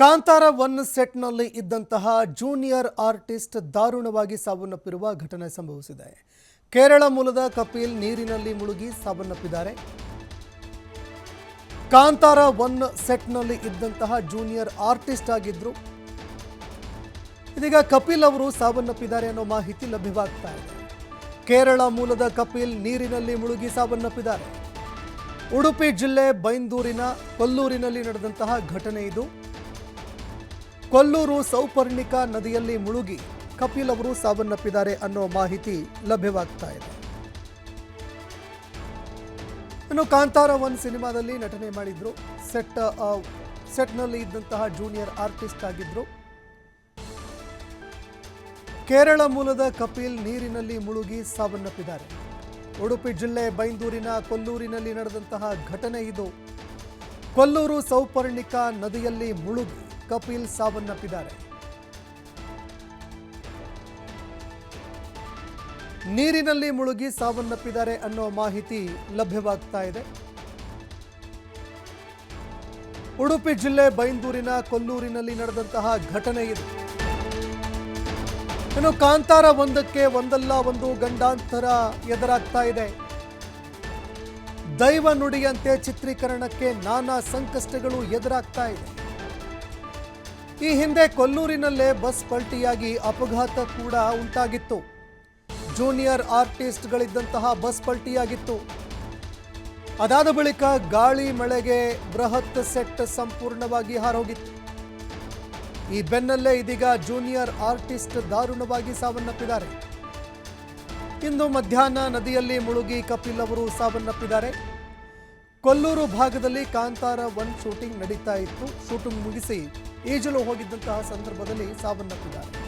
Kantara one ಸೆಟ್ನಲ್ಲಿ ಇದ್ದಂತಹ junior artist ದಾರುಣವಾಗಿ ಸಾವನ್ನಪ್ಪಿರುವ ಘಟನೆ ಸಂಭವಿಸಿದೆ. ಕೇರಳ ಮೂಲದ ಕಪಿಲ್ ನೀರಿನಲ್ಲಿ ಮುಳುಗಿ ಸಾವನ್ನಪ್ಪಿದ್ದಾರೆ. ಕಾಂತಾರ ಒನ್ ಸೆಟ್ನಲ್ಲಿ ಇದ್ದಂತಹ ಜೂನಿಯರ್ ಆರ್ಟಿಸ್ಟ್ ಆಗಿದ್ರು. ಇದೀಗ ಕಪಿಲ್ ಅವರು ಸಾವನ್ನಪ್ಪಿದ್ದಾರೆ ಅನ್ನೋ ಮಾಹಿತಿ ಲಭ್ಯವಾಗ್ತಾ ಇದೆ. ಕೇರಳ ಮೂಲದ ಕಪಿಲ್ ನೀರಿನಲ್ಲಿ ಮುಳುಗಿ ಸಾವನ್ನಪ್ಪಿದ್ದಾರೆ. ಉಡುಪಿ ಜಿಲ್ಲೆ ಬೈಂದೂರಿನ ಕೊಲ್ಲೂರಿನಲ್ಲಿ ನಡೆದಂತಹ ಘಟನೆ ಇದು. ಕೊಲ್ಲೂರು ಸೌಪರ್ಣಿಕಾ ನದಿಯಲ್ಲಿ ಮುಳುಗಿ ಕಪಿಲ್ ಅವರು ಸಾವನ್ನಪ್ಪಿದ್ದಾರೆ ಅನ್ನೋ ಮಾಹಿತಿ ಲಭ್ಯವಾಗ್ತಾ ಇದೆ. ಇನ್ನು ಕಾಂತಾರ ಒನ್ ಸಿನಿಮಾದಲ್ಲಿ ನಟನೆ ಮಾಡಿದ್ರು. ಸೆಟ್ ಸೆಟ್ನಲ್ಲಿ ಇದ್ದಂತಹ ಜೂನಿಯರ್ ಆರ್ಟಿಸ್ಟ್ ಆಗಿದ್ರು. ಕೇರಳ ಮೂಲದ ಕಪಿಲ್ ನೀರಿನಲ್ಲಿ ಮುಳುಗಿ ಸಾವನ್ನಪ್ಪಿದ್ದಾರೆ. ಉಡುಪಿ ಜಿಲ್ಲೆ ಬೈಂದೂರಿನ ಕೊಲ್ಲೂರಿನಲ್ಲಿ ನಡೆದಂತಹ ಘಟನೆ ಇದು. ಕೊಲ್ಲೂರು ಸೌಪರ್ಣಿಕ ನದಿಯಲ್ಲಿ ಮುಳುಗಿ ಕಪಿಲ್ ಸಾವನ್ನಪ್ಪಿದ್ದಾರೆ. ನೀರಿನಲ್ಲಿ ಮುಳುಗಿ ಸಾವನ್ನಪ್ಪಿದ್ದಾರೆ ಅನ್ನೋ ಮಾಹಿತಿ ಲಭ್ಯವಾಗ್ತಾ ಇದೆ. ಉಡುಪಿ ಜಿಲ್ಲೆ ಬೈಂದೂರಿನ ಕೊಲ್ಲೂರಿನಲ್ಲಿ ನಡೆದಂತಹ ಘಟನೆ ಇದು. ಇನ್ನು ಕಾಂತಾರ ಒಂದಕ್ಕೆ ಒಂದಲ್ಲ ಒಂದು ಗಂಡಾಂತರ ಎದುರಾಗ್ತಾ ಇದೆ. ದೈವ ನುಡಿಯಂತೆ ಚಿತ್ರೀಕರಣಕ್ಕೆ ನಾನಾ ಸಂಕಷ್ಟಗಳು ಎದುರಾಗ್ತಾ ಇದೆ. ಈ ಹಿಂದೆ ಕೊಲ್ಲೂರಿನಲ್ಲೇ ಬಸ್ ಪಲ್ಟಿಯಾಗಿ ಅಪಘಾತ ಕೂಡ ಉಂಟಾಗಿತ್ತು. ಜೂನಿಯರ್ ಆರ್ಟಿಸ್ಟ್ಗಳಿದ್ದಂತಹ ಬಸ್ ಪಲ್ಟಿಯಾಗಿತ್ತು. ಅದಾದ ಬಳಿಕ ಗಾಳಿ ಮಳೆಗೆ ಬೃಹತ್ ಸೆಟ್ ಸಂಪೂರ್ಣವಾಗಿ ಹಾರೋಗಿತ್ತು. ಈ ಬೆನ್ನಲ್ಲೇ ಇದೀಗ ಜೂನಿಯರ್ ಆರ್ಟಿಸ್ಟ್ ದಾರುಣವಾಗಿ ಸಾವನ್ನಪ್ಪಿದ್ದಾರೆ. ಇಂದು ಮಧ್ಯಾಹ್ನ ನದಿಯಲ್ಲಿ ಮುಳುಗಿ ಕಪಿಲ್ ಅವರು ಸಾವನ್ನಪ್ಪಿದ್ದಾರೆ. ಕೊಲ್ಲೂರು ಭಾಗದಲ್ಲಿ ಕಾಂತಾರ ಒನ್ ಶೂಟಿಂಗ್ ನಡೀತಾ ಇತ್ತು. ಶೂಟಿಂಗ್ ಮುಗಿಸಿ ಈಜಲು ಹೋಗಿದ್ದಂತಹ ಸಂದರ್ಭದಲ್ಲಿ ಸಾವನ್ನಪ್ಪಿದ್ದಾರೆ.